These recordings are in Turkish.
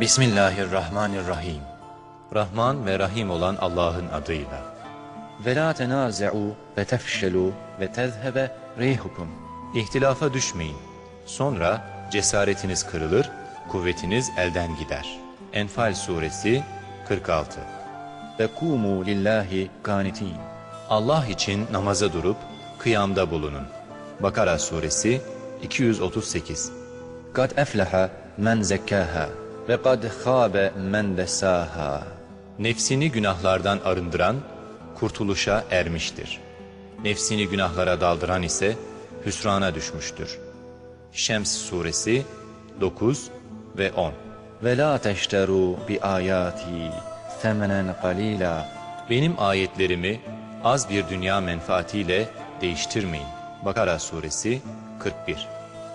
Bismillahirrahmanirrahim. Rahman ve Rahim olan Allah'ın adıyla. Ve la tenaze'u ve tefşelu ve tezhebe rihukum. İhtilafa düşmeyin. Sonra cesaretiniz kırılır, kuvvetiniz elden gider. Enfal suresi 46 Ve kumu lillahi kanitin. Allah için namaza durup kıyamda bulunun. Bakara suresi 238 Kad efleha men zekkaha ve kad khabe men desaha. Nefsini günahlardan arındıran kurtuluşa ermiştir. Nefsini günahlara daldıran ise hüsrana düşmüştür. Şems suresi 9 ve 10 Ve la teşteru bi ayati semenen qalila. Benim ayetlerimi az bir dünya menfaatiyle değiştirmeyin. Bakara suresi 41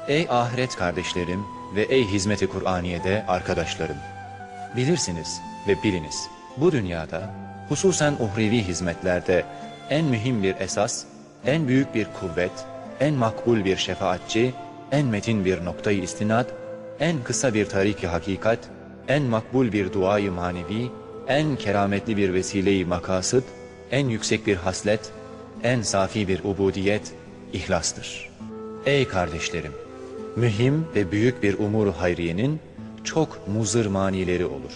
Ey ahiret kardeşlerim ve ey hizmeti Kur'aniye'de arkadaşlarım. Bilirsiniz ve biliniz bu dünyada hususen uhrevi hizmetlerde en mühim bir esas, en büyük bir kuvvet, en makbul bir şefaatçi, en metin bir noktayı istinad, en kısa bir tariki hakikat, en makbul bir duayı manevi, en kerametli bir vesileyi makasıt, en yüksek bir haslet, en safi bir ubudiyet, ihlastır. Ey kardeşlerim! Mühim ve büyük bir umur hayriyenin çok muzır manileri olur.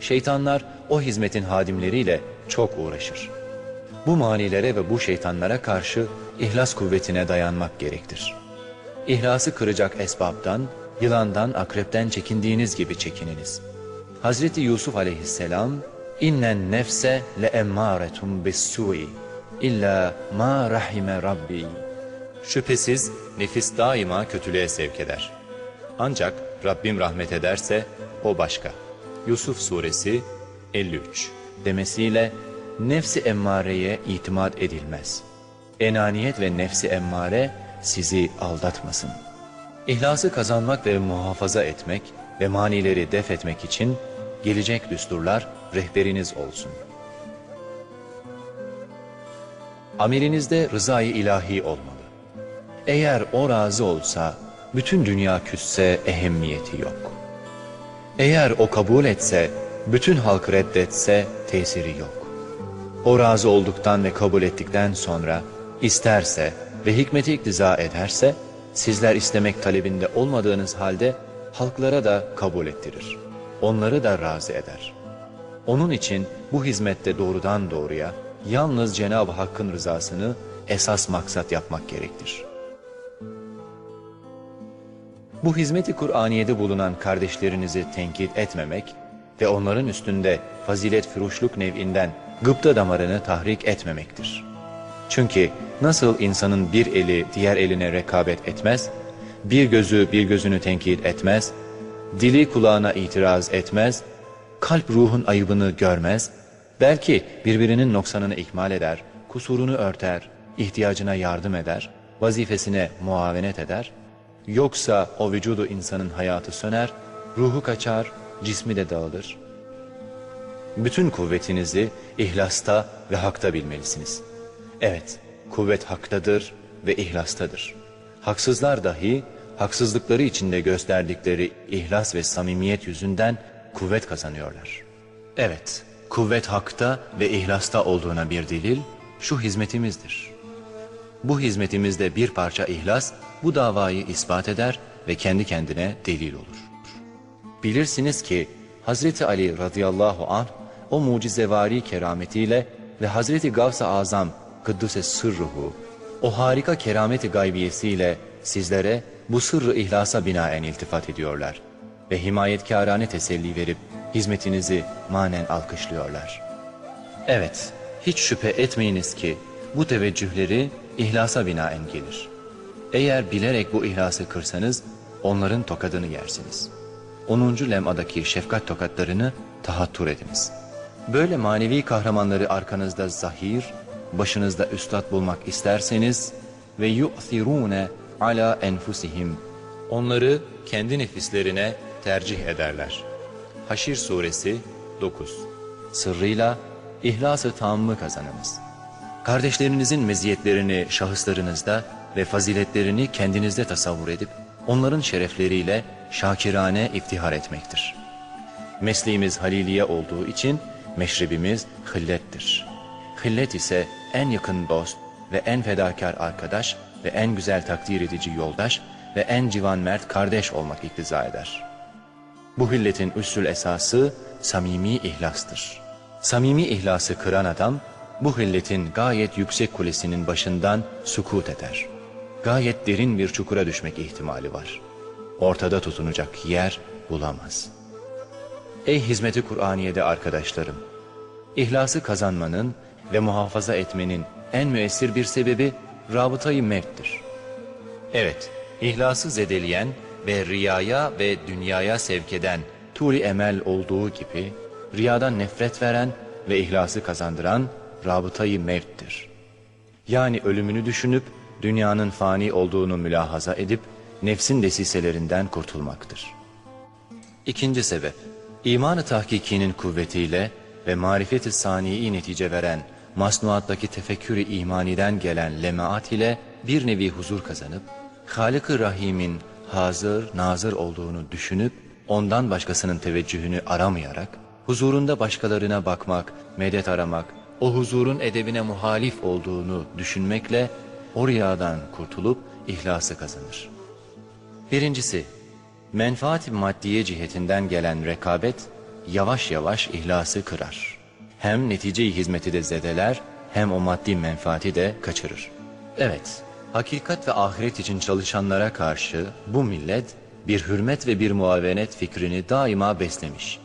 Şeytanlar o hizmetin hadimleriyle çok uğraşır. Bu manilere ve bu şeytanlara karşı ihlas kuvvetine dayanmak gerektir. İhlası kıracak esbabdan, yılandan, akrepten çekindiğiniz gibi çekininiz. Hazreti Yusuf aleyhisselam, innen nefse le emmâretum bis-sû'i illa ma rahime rabbi. Şüphesiz nefis daima kötülüğe sevk eder. Ancak Rabbim rahmet ederse o başka. Yusuf suresi 53 demesiyle nefsi emmareye itimat edilmez. Enaniyet ve nefsi emmare sizi aldatmasın. İhlası kazanmak ve muhafaza etmek ve manileri def etmek için gelecek düsturlar rehberiniz olsun. Amirinizde rızayı ilahi olmalı. Eğer o razı olsa, bütün dünya küsse ehemmiyeti yok. Eğer o kabul etse, bütün halk reddetse tesiri yok. O razı olduktan ve kabul ettikten sonra, isterse ve hikmeti iktiza ederse, sizler istemek talebinde olmadığınız halde halklara da kabul ettirir. Onları da razı eder. Onun için bu hizmette doğrudan doğruya yalnız Cenab-ı Hakk'ın rızasını esas maksat yapmak gerektir. Bu hizmeti Kur'aniye'de bulunan kardeşlerinizi tenkit etmemek ve onların üstünde fazilet füruşluk nev'inden gıpta damarını tahrik etmemektir. Çünkü nasıl insanın bir eli diğer eline rekabet etmez, bir gözü bir gözünü tenkit etmez, dili kulağına itiraz etmez, kalp ruhun ayıbını görmez, belki birbirinin noksanını ikmal eder, kusurunu örter, ihtiyacına yardım eder, vazifesine muavenet eder, yoksa o vücudu insanın hayatı söner, ruhu kaçar, cismi de dağılır. Bütün kuvvetinizi ihlasta ve hakta bilmelisiniz. Evet, kuvvet haktadır ve ihlastadır. Haksızlar dahi haksızlıkları içinde gösterdikleri ihlas ve samimiyet yüzünden kuvvet kazanıyorlar. Evet, kuvvet hakta ve ihlasta olduğuna bir delil şu hizmetimizdir. Bu hizmetimizde bir parça ihlas bu davayı ispat eder ve kendi kendine delil olur. Bilirsiniz ki Hazreti Ali radıyallahu anh o mucizevari kerametiyle ve Hazreti Gavs-ı Azam Kıddüse sırruhu o harika kerameti gaybiyesiyle sizlere bu sırrı ihlasa binaen iltifat ediyorlar ve himayetkârane teselli verip hizmetinizi manen alkışlıyorlar. Evet, hiç şüphe etmeyiniz ki bu teveccühleri ihlasa binaen gelir. Eğer bilerek bu ihlası kırsanız onların tokadını yersiniz. 10. lemadaki şefkat tokatlarını tahattur ediniz. Böyle manevi kahramanları arkanızda zahir, başınızda üstad bulmak isterseniz ve yu'thirune ala enfusihim. Onları kendi nefislerine tercih ederler. Haşir suresi 9 Sırrıyla ihlası tammı kazanınız. Kardeşlerinizin meziyetlerini şahıslarınızda ve faziletlerini kendinizde tasavvur edip onların şerefleriyle şakirane iftihar etmektir. Mesleğimiz haliliye olduğu için meşrebimiz hillettir. Hillet ise en yakın dost ve en fedakar arkadaş ve en güzel takdir edici yoldaş ve en civan mert kardeş olmak iktiza eder. Bu hilletin üssül esası samimi ihlastır. Samimi ihlası kıran adam, bu hilletin gayet yüksek kulesinin başından sukut eder. Gayet derin bir çukura düşmek ihtimali var. Ortada tutunacak yer bulamaz. Ey hizmeti Kur'aniye'de arkadaşlarım! İhlası kazanmanın ve muhafaza etmenin en müessir bir sebebi rabıtayı mevttir. Evet, ihlası zedeleyen ve riyaya ve dünyaya sevk eden tuli emel olduğu gibi, riyadan nefret veren ve ihlası kazandıran rabıtayı mevttir. Yani ölümünü düşünüp dünyanın fani olduğunu mülahaza edip nefsin desiselerinden kurtulmaktır. İkinci sebep, imanı tahkikinin kuvvetiyle ve marifeti saniyi netice veren masnuattaki tefekkürü imaniden gelen lemaat ile bir nevi huzur kazanıp, Halık-ı Rahim'in hazır, nazır olduğunu düşünüp, ondan başkasının teveccühünü aramayarak, huzurunda başkalarına bakmak, medet aramak, o huzurun edebine muhalif olduğunu düşünmekle, o riyadan kurtulup ihlası kazanır. Birincisi, menfaat maddiye cihetinden gelen rekabet yavaş yavaş ihlası kırar. Hem netice-i hizmeti de zedeler hem o maddi menfaati de kaçırır. Evet, hakikat ve ahiret için çalışanlara karşı bu millet bir hürmet ve bir muavenet fikrini daima beslemiş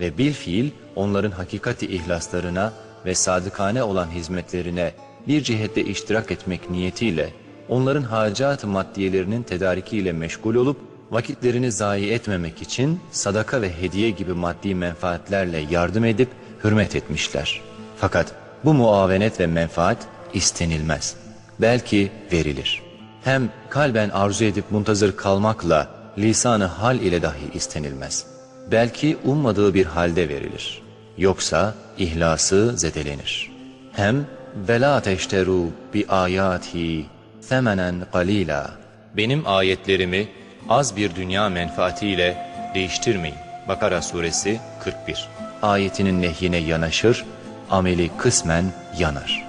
ve bilfiil onların hakikati ihlaslarına ve sadıkane olan hizmetlerine bir cihette iştirak etmek niyetiyle onların hacat-ı maddiyelerinin tedarikiyle meşgul olup vakitlerini zayi etmemek için sadaka ve hediye gibi maddi menfaatlerle yardım edip hürmet etmişler. Fakat bu muavenet ve menfaat istenilmez. Belki verilir. Hem kalben arzu edip muntazır kalmakla lisanı hal ile dahi istenilmez. Belki ummadığı bir halde verilir. Yoksa ihlası zedelenir. Hem vela teşteru bi ayati semenen qalila. Benim ayetlerimi az bir dünya menfaatiyle değiştirmeyin. Bakara suresi 41. Ayetinin nehyine yanaşır, ameli kısmen yanar.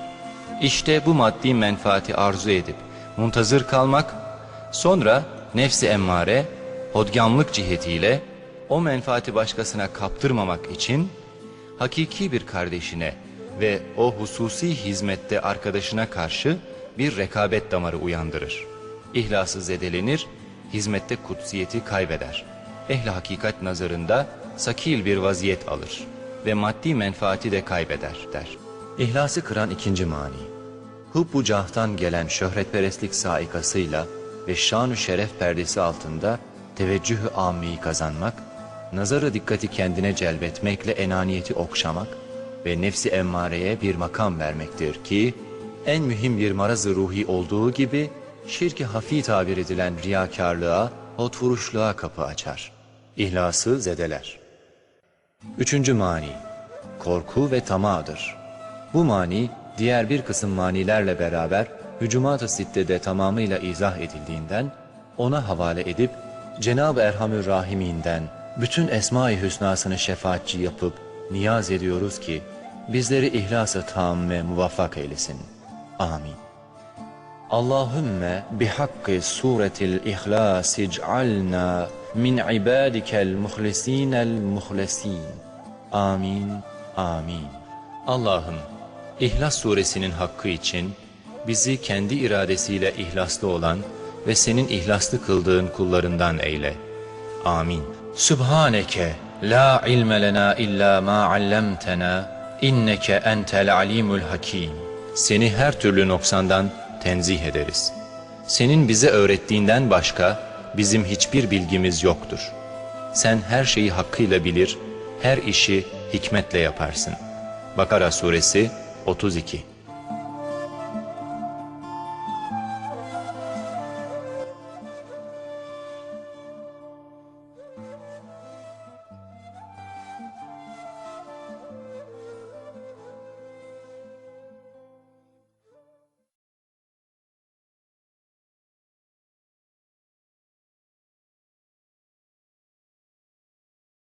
İşte bu maddi menfaati arzu edip muntazır kalmak, sonra nefsi emmare, hodgamlık cihetiyle o menfaati başkasına kaptırmamak için hakiki bir kardeşine ve o hususi hizmette arkadaşına karşı bir rekabet damarı uyandırır. İhlası zedelenir, hizmette kutsiyeti kaybeder. Ehli hakikat nazarında sakil bir vaziyet alır ve maddi menfaati de kaybeder der. İhlası kıran ikinci mani. Hubbu cahtan gelen şöhretperestlik saikasıyla ve şanu şeref perdesi altında teveccühü amiyi kazanmak, nazarı dikkati kendine celbetmekle enaniyeti okşamak ve nefsi emmareye bir makam vermektir ki, en mühim bir marazı ruhi olduğu gibi, şirki hafi tabir edilen riyakarlığa, hotvuruşluğa kapı açar. İhlası zedeler. Üçüncü mani, korku ve tamadır. Bu mani, diğer bir kısım manilerle beraber hücumat-ı sittede tamamıyla izah edildiğinden, ona havale edip, Cenab-ı Erhamür Rahiminden bütün Esma-i Hüsnasını şefaatçi yapıp niyaz ediyoruz ki, bizleri ihlas-ı tam ve muvaffak eylesin. Amin. Allahümme bihakkı suretil ihlas ic'alna min ibadikel muhlisinel muhlesin. Amin, amin. Allah'ım, İhlas suresinin hakkı için bizi kendi iradesiyle ihlaslı olan ve senin ihlaslı kıldığın kullarından eyle. Amin. Sübhaneke la ilme lena illa ma allamtena inneke entel alimul hakim. Seni her türlü noksandan tenzih ederiz. Senin bize öğrettiğinden başka bizim hiçbir bilgimiz yoktur. Sen her şeyi hakkıyla bilir, her işi hikmetle yaparsın. Bakara suresi 32